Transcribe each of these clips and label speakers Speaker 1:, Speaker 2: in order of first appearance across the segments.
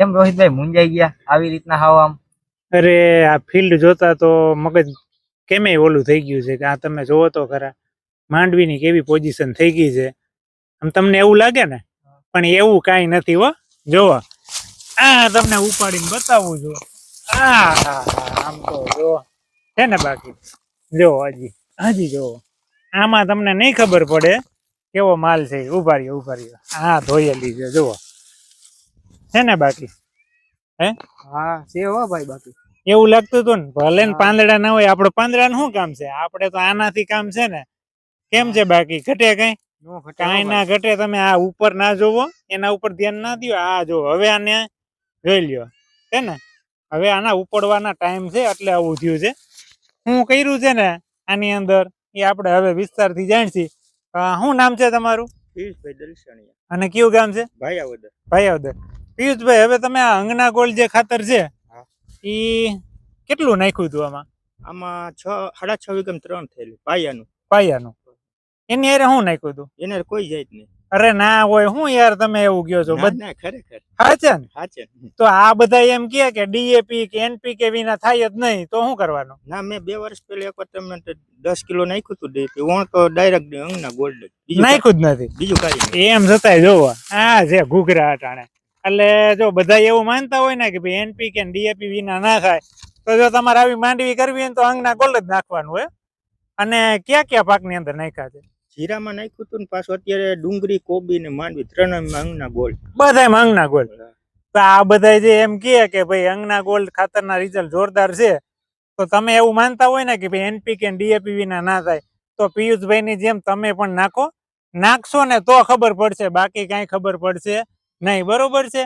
Speaker 1: કેમ રોહિતભાઈ મુંજાઈ ગયા આવી રીતના હાવ આમ?
Speaker 2: અરે, આ ફિલ્ડ જોતા તો મગજ કેમેય ઓલું થઈ ગયું છે કે આ તમે જોવો તો ખરા. માંડવીની કેવી પોઝિશન થઈ ગઈ છે. આમ તમને એવું લાગે ને? પણ એવું કાંઈ નથી હો. જોવો. આ તમને ઉપાડીને બતાવું છું. આ, આમ તો જો. છે ને બાકી? જો, હજી. હજી જો. આમાં તમને નહીં ખબર પડે. કેવો માલ છે. ઊભા રહ્યો ઊભા રહ્યો. હા, ધોયેલી છે. જુઓ. છે ને બાકી?
Speaker 1: હા? છે હો ભાઈ બાકી.
Speaker 2: એવું લાગતું હતું ને? ભલે ને પાંદડા ના હોય આપણે પાંદડા શું કામ છે? આપણે તો આનાથી કામ છે ને. કેમ છે બાકી? ઘટે કઈ?
Speaker 1: નો ઘટે હો
Speaker 2: કાંઈ ના ઘટે તમે આ ઉપર ના જોવો એના ઉપર ધ્યાન ના દો આ જો હવે આને જોઈ લ્યો. છે ને? હવે આના ઉપડવાના ટાઈમ છે એટલે આવું થયું છે. હું કર્યું છે ને આની અંદર એ આપણે હવે વિસ્તારથી જાણશી. શું નામ છે તમારું? અને કયું ગામ છે?
Speaker 1: ભાઈ
Speaker 2: ભાઈઓદર પિયુષભાઈ હવે તમે આ અંગના ગોળ જે ખાતર છે એ કેટલું નાખ્યું હતું આમાં?
Speaker 1: આમાં છ સાડા છ વિગમ ત્રણ થયેલું પાયાનું.
Speaker 2: પાયાનું. એની યારે શું નાખ્યું હતું?
Speaker 1: એને કોઈ જાય નહીં
Speaker 2: અરે ના હોય હું યાર તમે એવું કયો છો બધા
Speaker 1: ખરેખર.
Speaker 2: હાચે ને?
Speaker 1: હાચે
Speaker 2: તો આ બધા એમ કહે કે ડીએપી કે એનપીકે વિના થાય જ નહીં તો શું કરવાનું?
Speaker 1: ના મેં બે વર્ષ પહેલા એક વખત તમને દસ કિલો નાખ્યું હતું ડીએપી હું તો ડાયરેક્ટ અંગના ગોલ્ડ
Speaker 2: નાખ્યું જ નથી.
Speaker 1: બીજું કાંઈ
Speaker 2: એમ જતા જોવો આ છે ઘૂઘરા અટાણે. એટલે જો બધા એવું માનતા હોય ને કે ભાઈ એનપીકે કે ડીએપી વિના ના થાય તો જો તમારે આવી માંડવી કરવી હોય તો અંગના ગોલ્ડ જ નાખવાનું હોય અને કયા કયા પાકની અંદર નાખ્યા છે?
Speaker 1: જીરામાં નાખ્યું હતું ને પાછું અત્યારે ડુંગળી કોબી ને માંડવી ત્રણ અંગના ગોલ્ડ.
Speaker 2: બધાય અંગના ગોલ્ડ. તો આ બધા જે એમ કહે કે ભાઈ અંગના ગોલ્ડ ખાતરના રિઝલ્ટ જોરદાર છે તો તમે એવું માનતા હોય ને કે ભાઈ એનપીકે કે ડીએપી વિના ના થાય તો પિયુષભાઈની જેમ તમે પણ નાખો. નાખશો ને તો ખબર પડશે બાકી કાંઈ ખબર પડશે. નહીં બરોબર છે?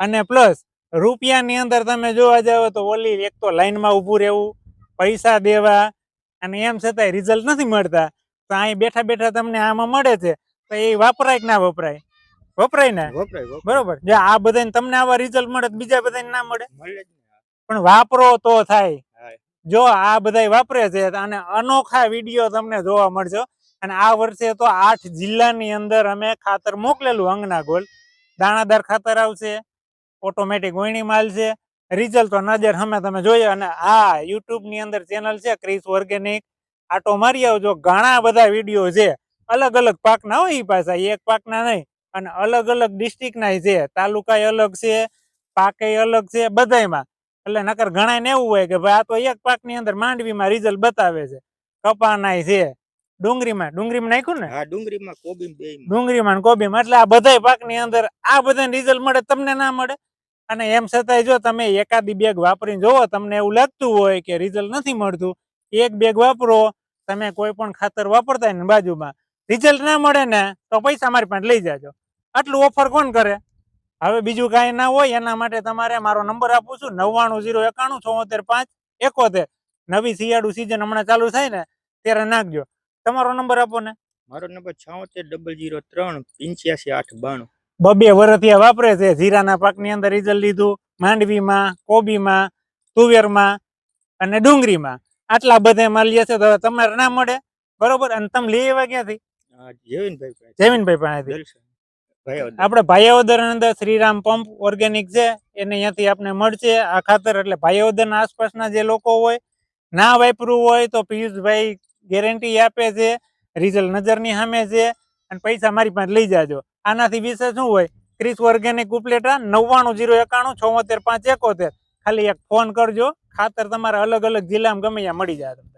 Speaker 2: અને પ્લસ રૂપિયાની અંદર તમે જોવા જાવ તો ઓલી એક તો લાઈનમાં ઊભું રહેવું પૈસા દેવા અને એમ છતાંય રિઝલ્ટ નથી મળતા. તો અહીં બેઠા બેઠા તમને આમાં મળે છે. તો એ વપરાય કે ના વપરાય? વપરાય ને?
Speaker 1: વપરાય
Speaker 2: બરોબર. જો આ બધાને તમને આવા રિઝલ્ટ મળે તો બીજા બધાને ના મળે? પણ વાપરો તો થાય. જો આ બધા વાપરે છે અને અનોખા વીડિયો તમને જોવા મળશે. અને આ વર્ષે તો આઠ જિલ્લાની અંદર અમે ખાતર મોકલેલું અંગના ગોલ. દાણાદાર ખાતર આવશે ઓટોમેટિક વહીણી માલ છે. રિઝલ્ટ તો નજર હમે તમે જોઈએ અને આ યુટ્યુબની અંદર ચેનલ છે ક્રિસ ઓર્ગેનિક આટો મારી આવજો ઘણા બધા વીડિયો છે. અલગ અલગ પાકના હોય એ પાછા, એક પાકના નહીં. અને અલગ અલગ ડિસ્ટ્રિક્ટ ના છે. તાલુકા અલગ છે પાકે અલગ છે, બધાયમાં. એટલે નકર ઘણા ને એવું હોય કે ભાઈ આ તો એક પાકની અંદર માંડવીમાં રિઝલ્ટ બતાવે છે. કપાનાય છે. ડુંગળીમાં ડુંગળીમાં નાખ્યું ને?
Speaker 1: હા ડુંગળીમાં કોબી બે
Speaker 2: ડુંગળીમાં ને એટલે આ બધાય પાકની અંદર આ બધા રિઝલ્ટ મળે તમને ના મળે. અને એમ છતાંય જો તમે એકાદી બેગ વાપરીને જોવો તમને એવું લાગતું હોય કે રિઝલ્ટ નથી મળતું એક બેગ વાપરો તમે કોઈ પણ ખાતર વાપરતા ને બાજુમાં રિઝલ્ટ ના મળે ને તો પૈસા મારી પાસે લઈ જાજો. આટલું ઓફર કોણ કરે? હવે બીજું કાંઈ ના હોય એના માટે તમારે મારો નંબર આપું છું નવ્વાણું જીરો એકાણું છોતેર પાંચ એકોતેર. નવી શિયાળુ સિઝન હમણાં ચાલુ થાય ને ત્યારે નાખજો. તમારો નંબર આપો ને.
Speaker 1: મારો નંબર છોતેર ડબલ જીરો ત્રણ પંચ્યાસી આઠ બાણું.
Speaker 2: બબે વરતિયા વાપરે છે. જીરાના પાકની અંદર રિઝલ્ટ લીધું માંડવીમાં કોબીમાં તુવેરમાં અને ડુંગળીમાં. આટલા બધા માલીએ છે તો તમારે ના મળે. બરોબર? અને તમે લઈ આવ્યા ક્યાંથી?
Speaker 1: જયવીનભાઈ.
Speaker 2: જમીનભાઈ પાસેથી. આપણે ભાયાવદર અંદર શ્રીરામ પંપ ઓર્ગેનિક છે. એને અહીંયાથી આપણે મળશે આ ખાતર. એટલે ભાયાવદરના આસપાસના જે લોકો હોય ના વાપરવું હોય તો પિયુષભાઈ ગેરંટી આપે છે રિઝલ્ટ નજરની સામે છે અને પૈસા મારી પાસે લઈ જાજો. આનાથી વિશે શું હોય? ક્રિસ ઓર્ગેનિક ઉપલેટા, નવ્વાણું જીરો એકાણું, છોતેર પાંચ એકોતેર. ખાલી એક ફોન કરજો, ખાતર તમારે અલગ અલગ જિલ્લામાં ગમે ત્યાં મળી જાય